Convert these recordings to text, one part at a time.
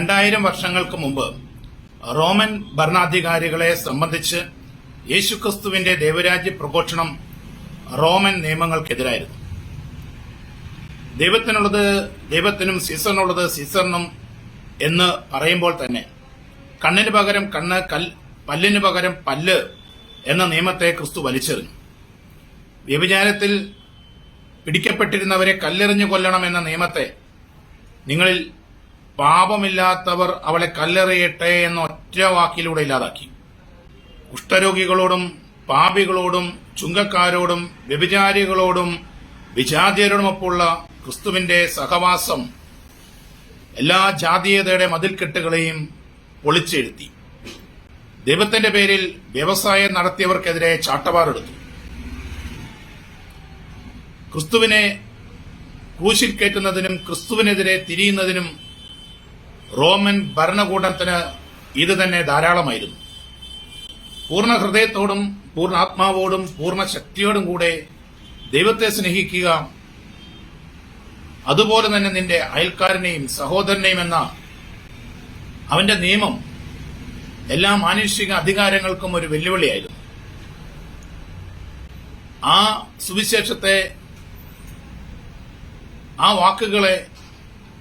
രണ്ടായിരം വർഷങ്ങൾക്ക് മുമ്പ് റോമൻ ഭരണാധികാരികളെ സംബന്ധിച്ച് യേശുക്രിസ്തുവിന്റെ ദൈവരാജ്യ പ്രഘോഷണം റോമൻ നിയമങ്ങൾക്കെതിരായിരുന്നു. ദൈവത്തിനുള്ളത് ദൈവത്തിനും സീസറിനുള്ളത് സീസറിനും എന്ന് പറയുമ്പോൾ തന്നെ കണ്ണിന് പകരം കണ്ണ് കൽ പല്ലിന് പകരം പല്ല് എന്ന നിയമത്തെ ക്രിസ്തു വലിച്ചെറിഞ്ഞു. വ്യഭിചാരത്തിൽ പിടിക്കപ്പെട്ടിരുന്നവരെ കല്ലെറിഞ്ഞു കൊല്ലണം എന്ന നിയമത്തെ നിങ്ങളിൽ പാപമില്ലാത്തവർ അവളെ കല്ലെറിയട്ടെ എന്ന ഒറ്റ വാക്കിലൂടെ ഇല്ലാതാക്കി. കുഷ്ഠരോഗികളോടും പാപികളോടും ചുങ്കക്കാരോടും വ്യഭിചാരികളോടും വിജാതിയരോടുമൊപ്പമുള്ള ക്രിസ്തുവിന്റെ സഹവാസം എല്ലാ ജാതീയതയുടെ മതിൽക്കെട്ടുകളെയും പൊളിച്ചെഴുത്തി. ദൈവത്തിന്റെ പേരിൽ വ്യവസായം നടത്തിയവർക്കെതിരെ ചാട്ടവാറെടുത്തു. ക്രിസ്തുവിനെ ക്രൂശിൽ കയറ്റുന്നതിനും ക്രിസ്തുവിനെതിരെ തിരിയുന്നതിനും റോമൻ ഭരണകൂടത്തിന് ഇത് തന്നെ ധാരാളമായിരുന്നു. പൂർണ ഹൃദയത്തോടും പൂർണ ആത്മാവോടും പൂർണ ശക്തിയോടും കൂടെ ദൈവത്തെ സ്നേഹിക്കുക അതുപോലെ തന്നെ നിന്റെ അയൽക്കാരനെയും സഹോദരനെയും എന്ന അവന്റെ നിയമം എല്ലാ മാനുഷിക അധികാരങ്ങൾക്കും ഒരു വെല്ലുവിളിയായിരുന്നു. ആ സുവിശേഷത്തെ ആ വാക്കുകളെ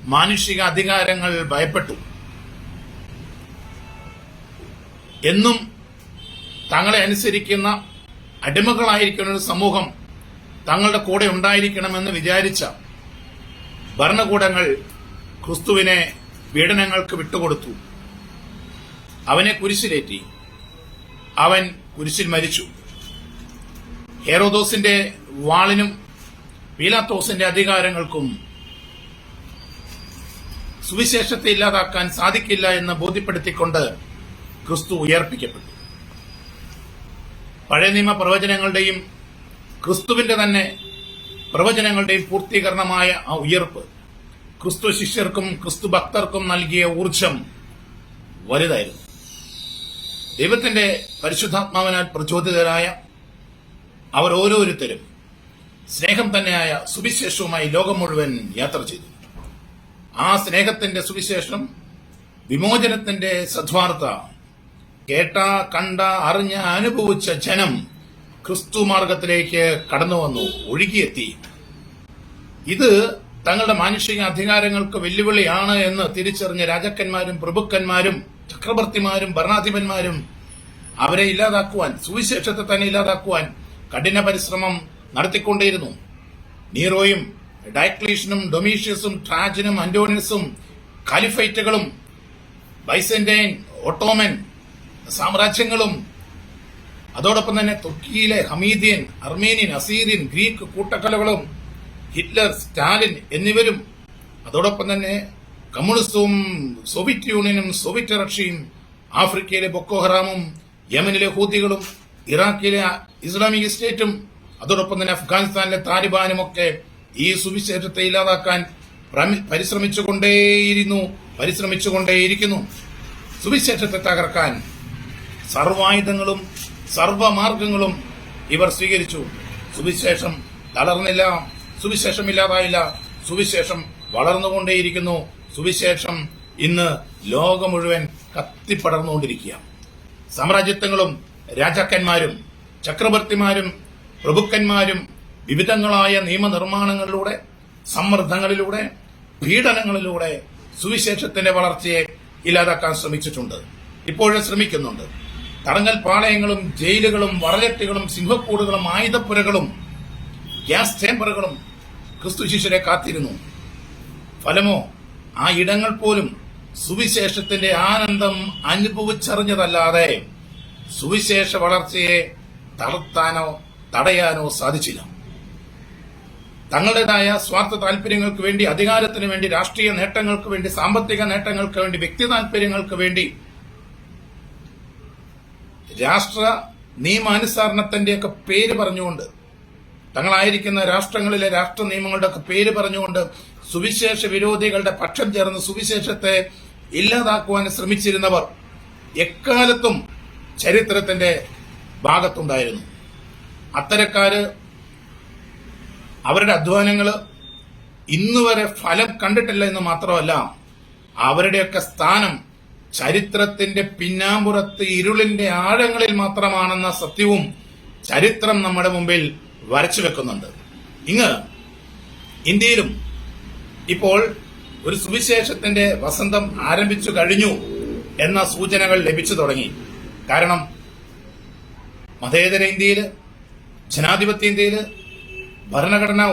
മാനുഷിക അധികാരങ്ങൾ ഭയപ്പെട്ടു. എന്നും തങ്ങളെ അനുസരിക്കുന്ന അടിമകളായിരിക്കുന്ന ഒരു സമൂഹം തങ്ങളുടെ കൂടെ ഉണ്ടായിരിക്കണമെന്ന് വിചാരിച്ച ഭരണകൂടങ്ങൾ ക്രിസ്തുവിനെ പീഡനങ്ങൾക്ക് വിട്ടുകൊടുത്തു. അവനെ കുരിശിലേറ്റി. അവൻ കുരിശിൽ മരിച്ചു. ഹേറോദോസിന്റെ വാളിനും പീലാത്തോസിന്റെ അധികാരങ്ങൾക്കും സുവിശേഷത്തെ ഇല്ലാതാക്കാൻ സാധിക്കില്ല എന്ന് ബോധ്യപ്പെടുത്തിക്കൊണ്ട് ക്രിസ്തു ഉയർപ്പിക്കപ്പെട്ടു. പഴയ നിയമ പ്രവചനങ്ങളുടെയും ക്രിസ്തുവിന്റെ തന്നെ പ്രവചനങ്ങളുടെയും പൂർത്തീകരണമായ ആ ഉയർപ്പ് ക്രിസ്തു ശിഷ്യർക്കും ക്രിസ്തു ഭക്തർക്കും നൽകിയ ഊർജം വലുതായിരുന്നു. ദൈവത്തിന്റെ പരിശുദ്ധാത്മാവിനാൽ പ്രചോദിതരായ അവർ ഓരോരുത്തരും സ്നേഹം തന്നെയായ സുവിശേഷവുമായി ലോകം മുഴുവൻ യാത്ര ചെയ്തു. ആ സ്നേഹത്തിന്റെ സുവിശേഷം വിമോചനത്തിന്റെ സദ്വാർത്ത കേട്ട കണ്ട അറിഞ്ഞ അനുഭവിച്ച ജനം ക്രിസ്തു മാർഗത്തിലേക്ക് കടന്നു വന്നു ഒഴുകിയെത്തി. ഇത് തങ്ങളുടെ മാനുഷിക അധികാരങ്ങൾക്ക് വെല്ലുവിളിയാണ് എന്ന് തിരിച്ചറിഞ്ഞ രാജാക്കന്മാരും പ്രഭുക്കന്മാരും ചക്രവർത്തിമാരും ഭരണാധിപന്മാരും അവരെ ഇല്ലാതാക്കുവാൻ സുവിശേഷത്തെ തന്നെ ഇല്ലാതാക്കുവാൻ കഠിന പരിശ്രമം നടത്തിക്കൊണ്ടേയിരുന്നു. നീറോയും ഡയക്ലീഷനും ഡൊമീഷ്യസും ട്രാജനും അന്റോണിയസും കാലിഫൈറ്റുകളും ബൈസന്റൈൻ ഓട്ടോമൻ സാമ്രാജ്യങ്ങളും അതോടൊപ്പം തന്നെ തുർക്കിയിലെ ഹമീദിയൻ അർമേനിയൻ അസീരിയൻ ഗ്രീക്ക് കൂട്ടക്കലകളും ഹിറ്റ്ലർ സ്റ്റാലിൻ എന്നിവരും അതോടൊപ്പം തന്നെ കമ്മ്യൂണിസവും സോവിയറ്റ് യൂണിയനും സോവിയറ്റ് റഷ്യയും ആഫ്രിക്കയിലെ ബൊക്കോഹറാമും യമനിലെ ഹൂതികളും ഇറാഖിലെ ഇസ്ലാമിക് സ്റ്റേറ്റും അതോടൊപ്പം തന്നെ അഫ്ഗാനിസ്ഥാനിലെ താലിബാനും ഒക്കെ ഈ സുവിശേഷത്തെ ഇല്ലാതാക്കാൻ പരിശ്രമിച്ചുകൊണ്ടേയിരുന്നു പരിശ്രമിച്ചുകൊണ്ടേയിരിക്കുന്നു. സുവിശേഷത്തെ തകർക്കാൻ സർവായുധങ്ങളും സർവമാർഗങ്ങളും ഇവർ സ്വീകരിച്ചു. സുവിശേഷം തളർന്നില്ല സുവിശേഷം ഇല്ലാതായില്ല സുവിശേഷം വളർന്നുകൊണ്ടേയിരിക്കുന്നു സുവിശേഷം ഇന്ന് ലോകം മുഴുവൻ കത്തിപ്പടർന്നുകൊണ്ടിരിക്കുക. സാമ്രാജ്യത്വങ്ങളും രാജാക്കന്മാരും ചക്രവർത്തിമാരും പ്രഭുക്കന്മാരും വിവിധങ്ങളായ നിയമനിർമ്മാണങ്ങളിലൂടെ സമ്മർദ്ദങ്ങളിലൂടെ പീഡനങ്ങളിലൂടെ സുവിശേഷത്തിന്റെ വളർച്ചയെ ഇല്ലാതാക്കാൻ ശ്രമിച്ചിട്ടുണ്ട്. ഇപ്പോഴും ശ്രമിക്കുന്നുണ്ട്. തടങ്കൽ പാളയങ്ങളും ജയിലുകളും വറലറ്റുകളും സിംഹക്കൂടുകളും ആയുധപ്പുരകളും ഗ്യാസ് ചേംബറുകളും ക്രിസ്തു ശിഷ്യരെ കാത്തിരുന്നു. ഫലമോ ആ ഇടങ്ങൾ പോലും സുവിശേഷത്തിന്റെ ആനന്ദം അനുഭവിച്ചറിഞ്ഞതല്ലാതെ സുവിശേഷ വളർച്ചയെ തളർത്താനോ തടയാനോ സാധിച്ചില്ല. തങ്ങളുടേതായ സ്വാർത്ഥ താല്പര്യങ്ങൾക്ക് വേണ്ടി അധികാരത്തിന് വേണ്ടി രാഷ്ട്രീയ നേട്ടങ്ങൾക്ക് വേണ്ടി സാമ്പത്തിക നേട്ടങ്ങൾക്ക് വേണ്ടി വ്യക്തി താല്പര്യങ്ങൾക്ക് വേണ്ടി രാഷ്ട്ര നിയമാനുസരണത്തിന്റെയൊക്കെ പേര് പറഞ്ഞുകൊണ്ട് തങ്ങളായിരിക്കുന്ന രാഷ്ട്രങ്ങളിലെ രാഷ്ട്ര നിയമങ്ങളുടെയൊക്കെ പേര് പറഞ്ഞുകൊണ്ട് സുവിശേഷ വിരോധികളുടെ പക്ഷം ചേർന്ന് സുവിശേഷത്തെ ഇല്ലാതാക്കുവാൻ ശ്രമിച്ചിരുന്നവർ എക്കാലത്തും ചരിത്രത്തിന്റെ ഭാഗത്തുണ്ടായിരുന്നു. അത്തരക്കാര് അവരുടെ അധ്വാനങ്ങൾ ഇന്നുവരെ ഫലം കണ്ടിട്ടില്ല എന്ന് മാത്രമല്ല അവരുടെയൊക്കെ സ്ഥാനം ചരിത്രത്തിന്റെ പിന്നാമ്പുറത്ത് ഇരുളിന്റെ ആഴങ്ങളിൽ മാത്രമാണെന്ന സത്യവും ചരിത്രം നമ്മുടെ മുമ്പിൽ വരച്ചു വെക്കുന്നുണ്ട്. ഇങ്ങ് ഇന്ത്യയിലും ഇപ്പോൾ ഒരു സുവിശേഷത്തിന്റെ വസന്തം ആരംഭിച്ചു കഴിഞ്ഞു എന്ന സൂചനകൾ ലഭിച്ചു തുടങ്ങി. കാരണം മതേതര ഇന്ത്യയിൽ ജനാധിപത്യ ഇന്ത്യയിൽ ഭരണഘടനാ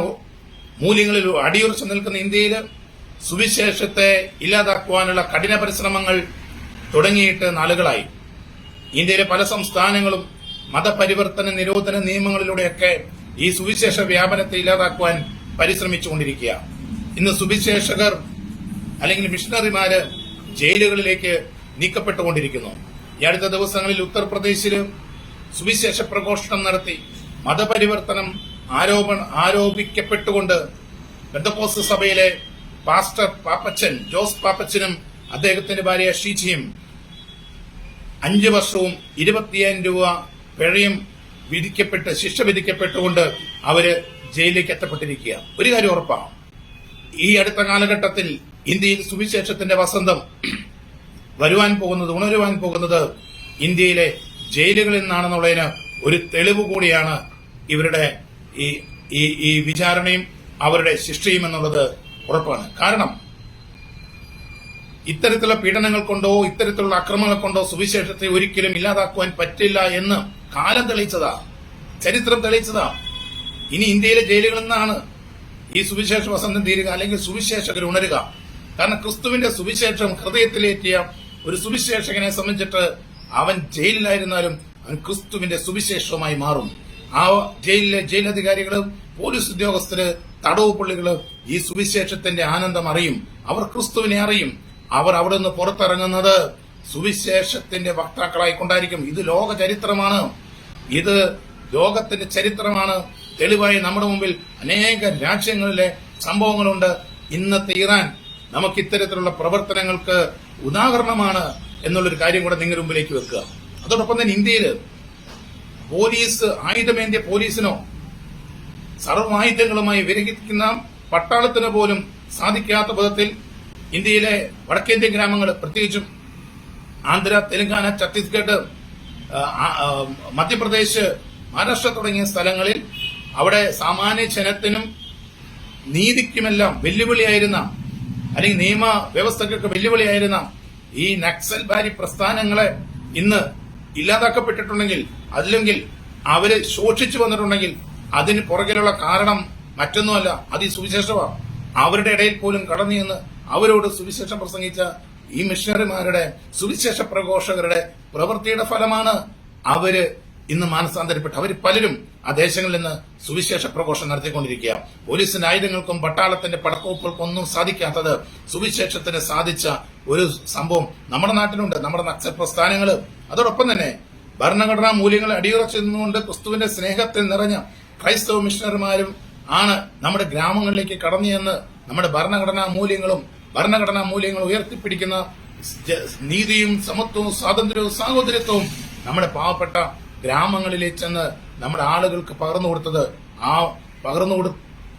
മൂല്യങ്ങളിൽ അടിയുറച്ചു നിൽക്കുന്ന ഇന്ത്യയിൽ സുവിശേഷത്തെ ഇല്ലാതാക്കുവാനുള്ള കഠിന പരിശ്രമങ്ങൾ തുടങ്ങിയിട്ട് നാളുകളായി. ഇന്ത്യയിലെ പല സംസ്ഥാനങ്ങളും മതപരിവർത്തന നിരോധന നിയമങ്ങളിലൂടെയൊക്കെ ഈ സുവിശേഷ വ്യാപനത്തെ ഇല്ലാതാക്കുവാൻ പരിശ്രമിച്ചുകൊണ്ടിരിക്കുക. ഇന്ന് സുവിശേഷകർ അല്ലെങ്കിൽ മിഷണറിമാര് ജയിലുകളിലേക്ക് നീക്കപ്പെട്ടുകൊണ്ടിരിക്കുന്നു. ഈ അടുത്ത ദിവസങ്ങളിൽ ഉത്തർപ്രദേശിൽ സുവിശേഷ പ്രഘോഷണം നടത്തി മതപരിവർത്തനം ആരോപണ ആരോപിക്കപ്പെട്ടുകൊണ്ട് ബന്ധക്കോസ് സഭയിലെ പാസ്റ്റർ പാപ്പച്ചൻ ജോസ് പാപ്പച്ചനും അദ്ദേഹത്തിന്റെ ഭാര്യ ഷീജിയും അഞ്ച് വർഷവും ഇരുപത്തിയായിരം രൂപ പിഴയും വിധിക്കപ്പെട്ട് ശിക്ഷ വിധിക്കപ്പെട്ടുകൊണ്ട് അവർ ജയിലിലേക്ക് എത്തപ്പെട്ടിരിക്കുക ഒരു കാര്യം ഉറപ്പാണ്. ഈ അടുത്ത കാലഘട്ടത്തിൽ ഇന്ത്യയിൽ സുവിശേഷത്തിന്റെ വസന്തം വരുവാൻ പോകുന്നത് ഉണരുവാൻ പോകുന്നത് ഇന്ത്യയിലെ ജയിലുകളിൽ നിന്നാണെന്നുള്ളതിന് ഒരു തെളിവ് കൂടിയാണ് ഇവരുടെ ഈ ഈ ഈ വിചാരണയും അവരുടെ ശിക്ഷയും എന്നുള്ളത് ഉറപ്പാണ്. കാരണം ഇത്തരത്തിലുള്ള പീഡനങ്ങൾ കൊണ്ടോ ഇത്തരത്തിലുള്ള അക്രമങ്ങൾ കൊണ്ടോ സുവിശേഷത്തെ ഒരിക്കലും ഇല്ലാതാക്കുവാൻ പറ്റില്ല എന്ന് കാലം തെളിയിച്ചതാ ചരിത്രം തെളിയിച്ചതാ. ഇനി ഇന്ത്യയിലെ ജയിലുകളിൽ നിന്നാണ് ഈ സുവിശേഷ വസന്തം തീരുക അല്ലെങ്കിൽ സുവിശേഷകർ ഉണരുക. കാരണം ക്രിസ്തുവിന്റെ സുവിശേഷം ഹൃദയത്തിലേറ്റിയ ഒരു സുവിശേഷകനെ സംബന്ധിച്ചിട്ട് അവൻ ജയിലിലായിരുന്നാലും അവൻ ക്രിസ്തുവിന്റെ സുവിശേഷവുമായി മാറും. ആ ജയിലിലെ ജയിലധികാരികൾ പോലീസ് ഉദ്യോഗസ്ഥര് തടവ് പുള്ളികൾ ഈ സുവിശേഷത്തിന്റെ ആനന്ദം അറിയും. അവർ ക്രിസ്തുവിനെ അറിയും. അവർ അവിടെ നിന്ന് പുറത്തിറങ്ങുന്നത് സുവിശേഷത്തിന്റെ വക്താക്കളായി കൊണ്ടായിരിക്കും. ഇത് ലോക ചരിത്രമാണ്. ഇത് ലോകത്തിന്റെ ചരിത്രമാണ്. തെളിവായി നമ്മുടെ മുമ്പിൽ അനേക രാജ്യങ്ങളിലെ സംഭവങ്ങളുണ്ട്. ഇന്നത്തെ ഇറാൻ നമുക്ക് ഇത്തരത്തിലുള്ള പ്രവർത്തനങ്ങൾക്ക് ഉദാഹരണമാണ് എന്നുള്ളൊരു കാര്യം കൂടെ നിങ്ങളുടെ മുമ്പിലേക്ക് വെക്കുക. അതോടൊപ്പം തന്നെ ഇന്ത്യയിൽ പോലീസ് ആയുധമേന്ത്യ പോലീസിനോ? സർവായുധങ്ങളുമായി വിരഹിക്കുന്ന പട്ടാളത്തിന് പോലും സാധിക്കാത്ത വിധത്തിൽ ഇന്ത്യയിലെ വടക്കേന്ത്യ ഗ്രാമങ്ങൾ പ്രത്യേകിച്ചും ആന്ധ്ര തെലങ്കാന ഛത്തീസ്ഗഡ് മധ്യപ്രദേശ് മഹാരാഷ്ട്ര തുടങ്ങിയ സ്ഥലങ്ങളിൽ അവിടെ സാമാന്യ ജനത്തിനും നീതിക്കുമെല്ലാം വെല്ലുവിളിയായിരുന്ന അല്ലെങ്കിൽ നിയമ വ്യവസ്ഥകൾക്ക് വെല്ലുവിളിയായിരുന്ന ഈ നക്സൽ ബാരി പ്രസ്ഥാനങ്ങളെ ഇന്ന് ഇല്ലാതാക്കപ്പെട്ടിട്ടുണ്ടെങ്കിൽ അല്ലെങ്കിൽ അവർ ശോഷിച്ചു വന്നിട്ടുണ്ടെങ്കിൽ അതിന് പുറകിലുള്ള കാരണം മറ്റൊന്നുമല്ല അത് ഈ സുവിശേഷമാണ്. അവരുടെ ഇടയിൽ പോലും കടന്നു ചെന്ന് അവരോട് സുവിശേഷം പ്രസംഗിച്ച ഈ മിഷണറിമാരുടെ സുവിശേഷ പ്രഘോഷകരുടെ പ്രവൃത്തിയുടെ ഫലമാണ് അവർ ഇന്ന് മാനസാന്തരപ്പെട്ട് അവർ പലരും ആ ദേശങ്ങളിൽ നിന്ന് സുവിശേഷ പ്രഘോഷം നടത്തിക്കൊണ്ടിരിക്കുക. പോലീസിന്റെ ആയുധങ്ങൾക്കും പട്ടാളത്തിന്റെ പടക്കോപ്പുകൾക്കും ഒന്നും സാധിക്കാത്തത് സുവിശേഷത്തിന് സാധിച്ച ഒരു സംഭവം നമ്മുടെ നാട്ടിലുണ്ട്. നമ്മുടെ നക്സൽ പ്രസ്ഥാനങ്ങൾ അതോടൊപ്പം തന്നെ ഭരണഘടനാ മൂല്യങ്ങൾ അടിയുറച്ചു നിന്നുകൊണ്ട് ക്രിസ്തുവിന്റെ സ്നേഹത്തിൽ നിറഞ്ഞ ക്രൈസ്തവ മിഷണർമാരും ആണ് നമ്മുടെ ഗ്രാമങ്ങളിലേക്ക് കടന്നു ചെന്ന് നമ്മുടെ ഭരണഘടനാ മൂല്യങ്ങളും ഭരണഘടനാ മൂല്യങ്ങൾ ഉയർത്തിപ്പിടിക്കുന്ന നീതിയും സമത്വവും സ്വാതന്ത്ര്യവും സാഹോദര്യത്വവും നമ്മുടെ പാവപ്പെട്ട ഗ്രാമങ്ങളിലേക്ക് ചെന്ന് നമ്മുടെ ആളുകൾക്ക് പകർന്നു കൊടുത്തത് ആ പകർന്നു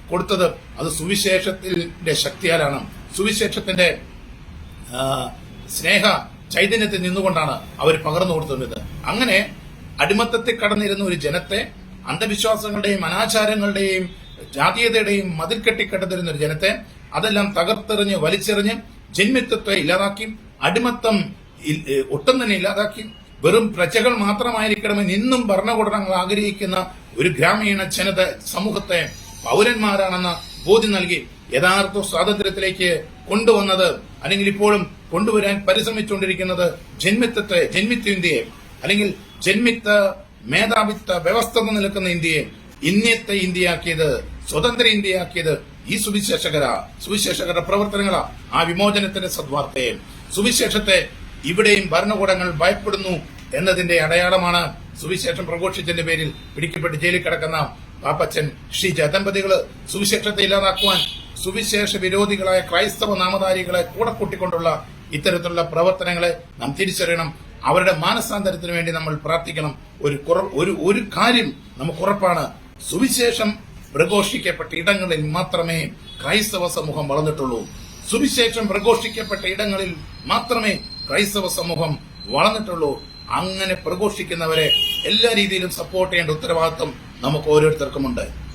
കൊടുത്തത് അത് സുവിശേഷത്തിന്റെ ശക്തിയാലാണ്. സുവിശേഷത്തിന്റെ സ്നേഹ ചൈതന്യത്തിൽ നിന്നുകൊണ്ടാണ് അവർ പകർന്നു കൊടുത്തത്. അങ്ങനെ അടിമത്തത്തിൽ കടന്നിരുന്ന ഒരു ജനത്തെ അന്ധവിശ്വാസങ്ങളുടെയും അനാചാരങ്ങളുടെയും ജാതീയതയുടെയും മതിൽ കെട്ടിക്കെട്ടതിരുന്ന ഒരു ജനത്തെ അതെല്ലാം തകർത്തെറിഞ്ഞ് വലിച്ചെറിഞ്ഞ് ജന്മിത്വത്തെ ഇല്ലാതാക്കി അടിമത്തം ഒട്ടും തന്നെ ഇല്ലാതാക്കി വെറും പ്രജകൾ മാത്രമായിരിക്കണമെന്ന് ഇന്നും ഭരണകൂടങ്ങൾ ആഗ്രഹിക്കുന്ന ഒരു ഗ്രാമീണ ജനത സമൂഹത്തെ പൗരന്മാരാണെന്ന് ബോധ്യം നൽകി യഥാർത്ഥ സ്വാതന്ത്ര്യത്തിലേക്ക് കൊണ്ടുവന്നത്. അല്ലെങ്കിൽ ഇപ്പോഴും കൊണ്ടുവരാൻ പരിശ്രമിച്ചുകൊണ്ടിരിക്കുന്നത് ജന്മിത്തത്തെ ജന്മിത്ത ഇന്ത്യയെ അല്ലെങ്കിൽ ജന്മിത്ത മേധാവിത്വ വ്യവസ്ഥ നിൽക്കുന്ന ഇന്ത്യയെ ഇന്നത്തെ ഇന്ത്യയാക്കിയത് സ്വതന്ത്ര ഇന്ത്യയാക്കിയത് ഈ സുവിശേഷകരാ സുവിശേഷകരുടെ പ്രവർത്തനങ്ങളാ. ആ വിമോചനത്തിന്റെ സദ്വാർത്തയെ സുവിശേഷത്തെ ഇവിടെയും ഭരണകൂടങ്ങൾ ഭയപ്പെടുന്നു എന്നതിന്റെ അടയാളമാണ് സുവിശേഷം പ്രഘോഷിച്ചതിന്റെ പേരിൽ പിടിക്കപ്പെട്ട് ജയിലിൽ കിടക്കുന്ന പാപ്പച്ചൻ ശ്രീ ദമ്പതികൾ സുവിശേഷത്തെ ഇല്ലാതാക്കുവാൻ സുവിശേഷ വിരോധികളായ ക്രൈസ്തവ നാമധാരികളെ കൂടെ കൂട്ടിക്കൊണ്ടുള്ള ഇത്തരത്തിലുള്ള പ്രവർത്തനങ്ങളെ നാം തിരിച്ചറിയണം. അവരുടെ മാനസാന്തരത്തിന് വേണ്ടി നമ്മൾ പ്രാർത്ഥിക്കണം. ഒരു ഒരു ഒരു കാര്യം നമുക്ക് ഉറപ്പാണ്. സുവിശേഷം പ്രഘോഷിക്കപ്പെട്ട ഇടങ്ങളിൽ മാത്രമേ ക്രൈസ്തവ സമൂഹം വളർന്നിട്ടുള്ളൂ. സുവിശേഷം പ്രഘോഷിക്കപ്പെട്ട ഇടങ്ങളിൽ മാത്രമേ ക്രൈസ്തവ സമൂഹം വളർന്നിട്ടുള്ളൂ. അങ്ങനെ പ്രഘോഷിക്കുന്നവരെ എല്ലാ രീതിയിലും സപ്പോർട്ട് ചെയ്യേണ്ട ഉത്തരവാദിത്വം നമുക്ക് ഓരോരുത്തർക്കുമുണ്ട്.